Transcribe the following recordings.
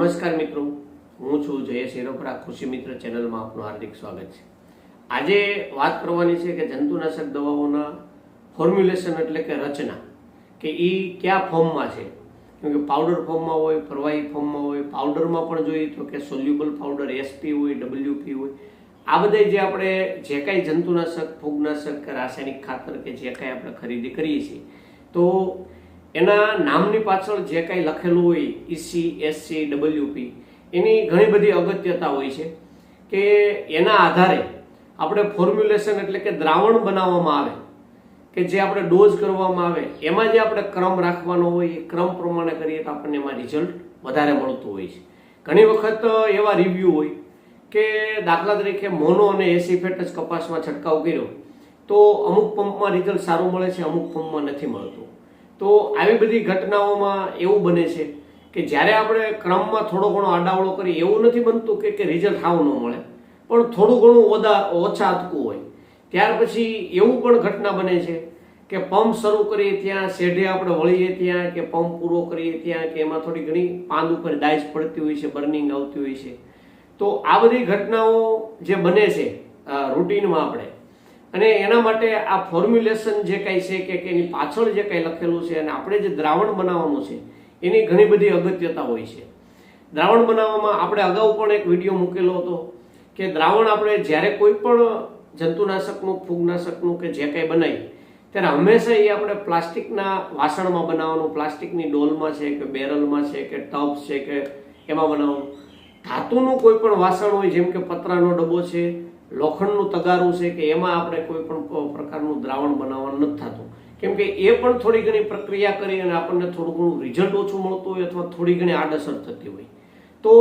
નમસ્કાર મિત્રો. હું છું જયેશ એરોપરા કૃષિ મિત્ર ચેનલમાં આપનું હાર્દિક સ્વાગત છે. આજે વાત કરવાની છે કે જંતુનાશક દવાઓના ફોર્મ્યુલેશન એટલે કે રચના, કે એ કયા ફોર્મમાં છે? કેમ કે પાવડર ફોર્મમાં હોય પ્રવાહી ફોર્મમાં હોય પાવડરમાં પણ જોઈએ તો કે સોલ્યુબલ પાવડર એસપી હોય ડબલ્યુપી હોય, આ બધા જે આપણે જે કાંઈ જંતુનાશક, ફૂગનાશક કે રાસાયણિક ખાતર કે જે કાંઈ આપણે ખરીદી કરીએ છીએ, તો એના નામની પાછળ જે કાંઈ લખેલું હોય ઈસી એસસી ડબલ્યુપી એની ઘણી બધી અગત્યતા હોય છે કે એના આધારે આપણે ફોર્મ્યુલેશન એટલે કે દ્રાવણ બનાવવામાં આવે, કે જે આપણે ડોઝ કરવામાં આવે, એમાં જે આપણે ક્રમ રાખવાનો હોય, એ ક્રમ પ્રમાણે કરીએ તો આપણને એમાં રિઝલ્ટ વધારે મળતું હોય છે. ઘણી વખત એવા રિવ્યૂ હોય કે દાખલા તરીકે મોનો અને એસીફેટ જ કપાસમાં છંટકાવ કર્યો, તો અમુક પંપમાં રિઝલ્ટ સારું મળે છે, અમુક પંપમાં નથી મળતું. તો આવી બધી ઘટનાઓમાં એવું બને છે કે જ્યારે આપણે ક્રમમાં થોડો ઘણો આડાવડો કરીએ, એવું નથી બનતું કે કે રિઝલ્ટ સાવ ન મળે. પણ થોડું ઘણું ઓદા, ઓછા અટકું હોય. ત્યાર પછી એવું પણ ઘટના બને છે કે પંપ શરૂ કરીએ ત્યાં, શેઢે આપણે વળીએ ત્યાં, કે પંપ પૂરો કરીએ ત્યાં, કે એમાં થોડી ઘણી પાંદ ઉપર ડાઈસ પડતી હોય છે, બર્નિંગ આવતી હોય છે. તો આ બધી ઘટનાઓ જે બને છે રૂટીનમાં આપણે અને એના માટે આ ફોર્મ્યુલેશન જે કાંઈ છે કે એની પાછળ જે કાંઈ લખેલું છે અને આપણે જે દ્રાવણ બનાવવાનું છે, એની ઘણી બધી અગત્યતા હોય છે. દ્રાવણ બનાવવામાં આપણે અગાઉ પણ એક વીડિયો મૂકેલો હતો કે દ્રાવણ આપણે જ્યારે કોઈ પણ જંતુનાશકનું, ફૂગનાશકનું કે જે કાંઈ બનાવી ત્યારે હંમેશા એ આપણે પ્લાસ્ટિકના વાસણમાં બનાવવાનું, પ્લાસ્ટિકની ડોલમાં છે કે બેરલમાં છે કે ટબ છે કે એમાં બનાવવાનું. ધાતુનું કોઈ પણ વાસણ હોય, જેમ કે પતરાનો ડબ્બો છે લોખંડનું તગારું છે કે એમાં આપણે કોઈ પણ પ્રકારનું દ્રાવણ બનાવવાનું નથી થતું. કેમ કે એ પણ થોડી ઘણી પ્રક્રિયા કરી અને આપણને થોડું ઘણું રિઝલ્ટ ઓછું મળતું હોય અથવા થોડી ઘણી આડઅસર થતી હોય. તો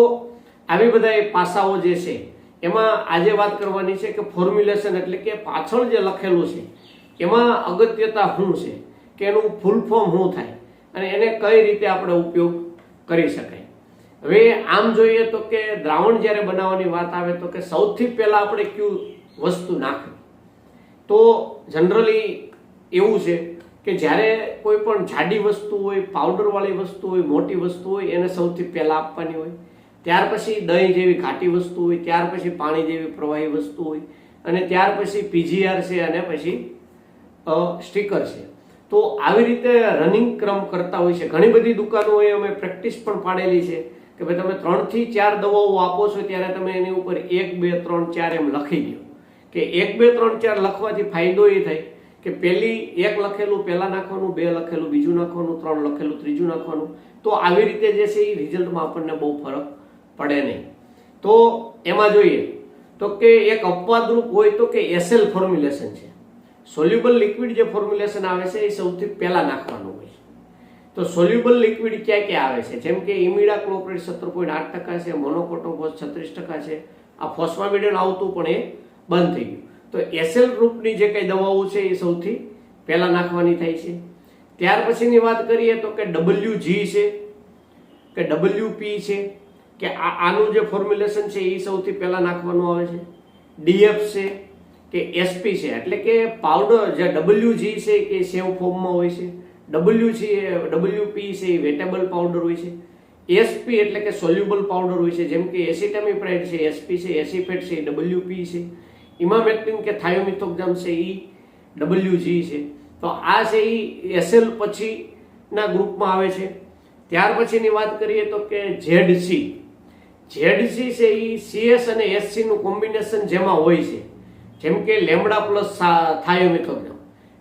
આવી બધા પાસાઓ જે છે, એમાં આજે વાત કરવાની છે કે ફોર્મ્યુલેશન એટલે કે પાછળ જે લખેલું છે, એમાં અગત્યતા શું છે કે એનું ફૂલ ફોર્મ શું થાય અને એને કઈ રીતે આપણે ઉપયોગ કરી શકાય. હવે આમ જોઈએ તો કે દ્રાવણ જ્યારે બનાવવાની વાત આવે તો કે સૌથી પહેલા આપણે કયું વસ્તુ નાખવી. તો જનરલી એવું છે કે જ્યારે કોઈ પણ જાડી વસ્તુ હોય, પાવડરવાળી વસ્તુ હોય, મોટી વસ્તુ હોય, એને સૌથી પહેલા આપવાની હોય. ત્યાર પછી દહીં જેવી ઘાટી વસ્તુ હોય, ત્યાર પછી પાણી જેવી પ્રવાહી વસ્તુ હોય, અને ત્યાર પછી પીજીઆર છે અને પછી સ્ટીકર છે. તો આવી રીતે રનિંગ ક્રમ કરતા હોય છે. ઘણી બધી દુકાનોએ અમે પ્રેક્ટિસ પણ પાડેલી છે. કે ભાઈ તમે ત્રણથી ચાર દવાઓ આપો છો ત્યારે તમે એની ઉપર એક, બે, ત્રણ, ચાર એમ લખી દો. કે એક, બે, ત્રણ, ચાર લખવાથી ફાયદો એ થાય કે પહેલી એક લખેલું પહેલાં નાખવાનું, બે લખેલું, બીજું નાખવાનું, ત્રણ લખેલું, ત્રીજું નાખવાનું. તો આવી રીતે જે છે એ રિઝલ્ટમાં આપણને બહુ ફરક પડે નહીં. તો એમાં જોઈએ તો કે એક અપવાદરૂપ હોય તો કે એસએલ ફોર્મ્યુલેશન છે. સોલ્યુબલ લિક્વિડ જે ફોર્મ્યુલેશન આવે છે એ સૌથી પહેલાં નાખવાનું હોય છે. તો સોલ્યુબલ લિક્વિડ ક્યાં ક્યાં આવે છે? જેમ કે ઇમિડા ક્લોપ્રેટ સત્તર પોઈન્ટ આઠ ટકા છે મોનોકોટોફોસ છત્રીસ ટકા છે. આ ફોસ્ફામિડન આવતું પણ એ બંધ થઈ ગયું. તો એસએલ ગ્રુપની જે કંઈ દવાઓ છે એ સૌથી પહેલાં નાખવાની થાય છે. ત્યાર પછીની વાત કરીએ તો કે ડબલ્યુ જી છે, કે ડબલ્યુ પી છે, કે આ આનું જે ફોર્મ્યુલેશન છે એ સૌથી પહેલાં નાખવાનું આવે છે. ડીએફ છે, કે એસપી છે. એટલે કે પાવડર જે ડબલ્યુ જી છે કે સેવ ફોર્મમાં હોય છે. ડબલ્યુ છે ડબલ્યુપી છે, એ વેટેબલ પાવડર હોય છે. એસપી એટલે કે સોલ્યુબલ પાવડર હોય છે, જેમ કે એસિટામિપ્રાઇડ છે એસપી છે એસિફેટ છે ડબલ્યુપી છે. ઇમામેક્ટિન કે થાયોમિથોક્ઝામ છે એ ડબલ્યુજી છે. તો આ છે એ એસએલ પછીના ગ્રુપમાં આવે છે. ત્યાર પછીની વાત કરીએ તો કે ઝેડ સી ઝેડ સી છે એ સીએસ અને એસસીનું કોમ્બિનેશન જેમાં હોય છે. જેમ કે લેમડા પ્લસ થાયોમિથોક્ઝામ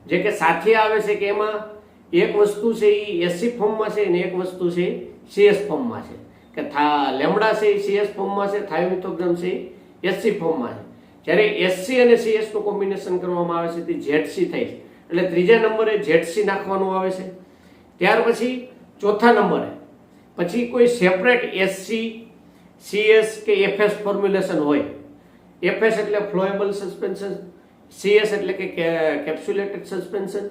જે કે સાથે આવે છે કે એમાં? એક વસ્તુ છે એ એસસી ફોર્મમાં છે અને એક વસ્તુ છે સીએસ ફોર્મમાં છે. કે થા, લેમડા છે એ સીએસ ફોર્મમાં છે થાયોમિથોક્ઝામ છે એ એસસી ફોર્મમાં છે. જ્યારે એસસી અને સીએસનું કોમ્બિનેશન કરવામાં આવે છે તે ઝેડસી થાય છે. એટલે ત્રીજા નંબરે ઝેડસી નાખવાનું આવે છે. ત્યાર પછી ચોથા નંબરે પછી કોઈ સેપરેટ એસસી સીએસ કે એફએસ ફોર્મ્યુલેશન હોય. એફએસ એટલે ફ્લોએબલ સસ્પેન્શન સીએસ એટલે કે કેપ્સ્યુલેટેડ સસ્પેન્શન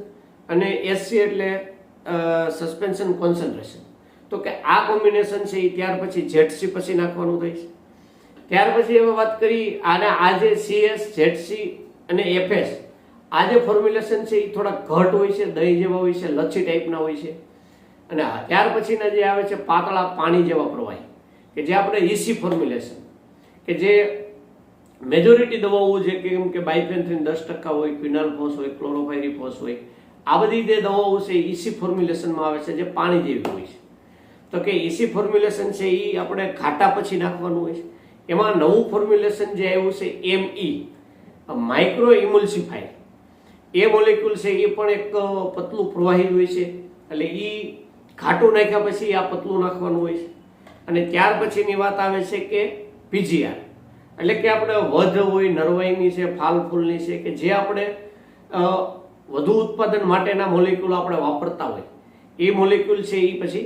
અને એસસી એટલે સસ્પેન્શન કોન્સન્ટ્રેશન તો કે આ કોમ્બિનેશન છે એ ત્યાર પછી જેટસી પછી નાખવાનું થાય છે. ત્યાર પછી હવે વાત કરી આને આ જે સીએસ જેટસી અને એફએસ આ જે ફોર્મ્યુલેશન છે એ થોડા ઘટ હોય છે, દહીં જેવા હોય છે, લચ્છી ટાઈપના હોય છે. અને ત્યાર પછીના જે આવે છે પાતળા પાણી જેવા પ્રવાહી, કે જે આપણે ઈસી ફોર્મ્યુલેશન કે જે મેજોરિટી દવાઓ જે કેમ કે બાયફેન્થ્રીન દસ ટકા હોય ક્વિનાલફોસ હોય ક્લોરોફાયરીફોસ હોય આ બધી જે દવાઓ છે ઈસી ફોર્મ્યુલેશનમાં આવે છે, જે પાણી જેવી હોય છે. તો કે ઈસી ફોર્મ્યુલેશન છે, એ આપણે ઘાટા પછી નાખવાનું હોય છે. એમાં નવું ફોર્મ્યુલેશન જે આવ્યું છે એમ ઈ માઇક્રો ઇમલ્સિફાયર એ મોલેક્યુલ છે, એ પણ એક પતલું પ્રવાહી હોય છે. એટલે એ ઘાટું નાખ્યા પછી આ પતલું નાખવાનું હોય છે. અને ત્યાર પછીની વાત આવે છે કે પીજીઆર એટલે કે આપણે વધ હોય, નરવાઈની છે, ફાલ ફૂલની છે, કે જે આપણે વધુ ઉત્પાદન માટેના મોલેક્યુલ આપણે વાપરતા હોય, એ મોલેક્યુલ છે એ પછી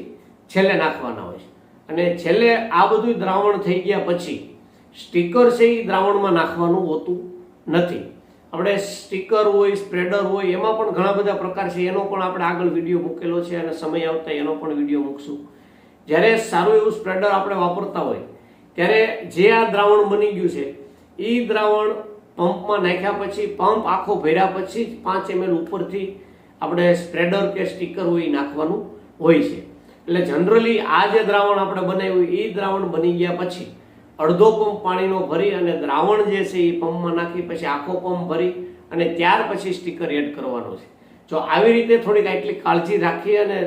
છેલ્લે નાખવાના હોય અને છેલ્લે આ બધું દ્રાવણ થઈ ગયા પછી સ્ટીકર છે એ દ્રાવણમાં નાખવાનું હોતું નથી. આપણે સ્ટીકર હોય સ્પ્રેડર હોય, એમાં પણ ઘણા બધા પ્રકાર છે. એનો પણ આપણે આગળ વીડિયો મૂકેલો છે અને સમય આવતા એનો પણ વીડિયો મૂકશું. જ્યારે સારું એવું સ્પ્રેડર આપણે વાપરતા હોય, ત્યારે જે આ દ્રાવણ બની ગયું છે એ દ્રાવણ પંપમાં નાખ્યા પછી, પંપ આખો ભર્યા પછી જ પાંચ એમએલ ઉપરથી આપણે સ્પ્રેડર કે સ્ટીકર હોય નાખવાનું હોય છે. એટલે જનરલી આ જે દ્રાવણ આપણે બનાવ્યું, એ દ્રાવણ બની ગયા પછી અડધો પંપ પાણીનો ભરી અને દ્રાવણ જે છે એ પંપમાં નાખી, પછી આખો પંપ ભરી અને ત્યાર પછી સ્ટીકર એડ કરવાનો છે. જો આવી રીતે થોડીક આટલી કાળજી રાખી અને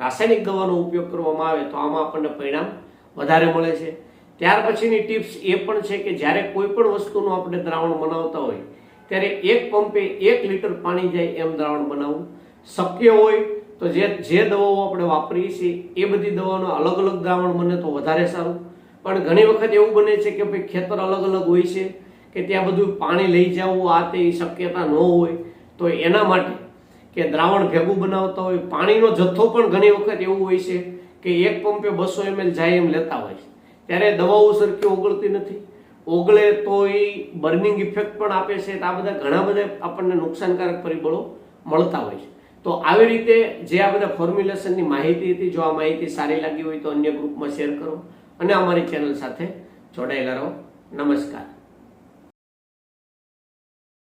રાસાયણિક દવાનો ઉપયોગ કરવામાં આવે તો આમાં આપણને પરિણામ વધારે મળે છે. ત્યાર પછીની ટિપ્સ એ પણ છે કે જ્યારે કોઈ પણ વસ્તુનું આપણે દ્રાવણ બનાવતા હોય, ત્યારે એક પંપે એક લીટર પાણી જાય એમ દ્રાવણ બનાવવું શક્ય હોય તો જે જે દવાઓ આપણે વાપરીએ છીએ, એ બધી દવાનો અલગ અલગ દ્રાવણ બને તો વધારે સારું. પણ ઘણી વખત એવું બને છે કે ભાઈ ખેતર અલગ અલગ હોય છે કે ત્યાં બધું પાણી લઈ જવું, આ તે શક્યતા ન હોય, તો એના માટે કે દ્રાવણ ભેગું બનાવતા હોય. પાણીનો જથ્થો પણ ઘણી વખત એવું હોય છે કે એક પંપે બસો એમએલ જાય એમ લેતા હોય છે. ત્યારે દવાઓ સરખી ઓગળતી નથી. ઓગળે તો એ બર્નિંગ ઇફેક્ટ પણ આપે છે. આ બધા ઘણા બધા આપણને નુકસાનકારક પરિબળો મળતા હોય છે. તો આવી રીતે જે આ બધા ફોર્મ્યુલેશનની માહિતી હતી, જો આ માહિતી સારી લાગી હોય તો અન્ય ગ્રુપમાં શેર કરો અને અમારી ચેનલ સાથે જોડાયેલા રહો. નમસ્કાર.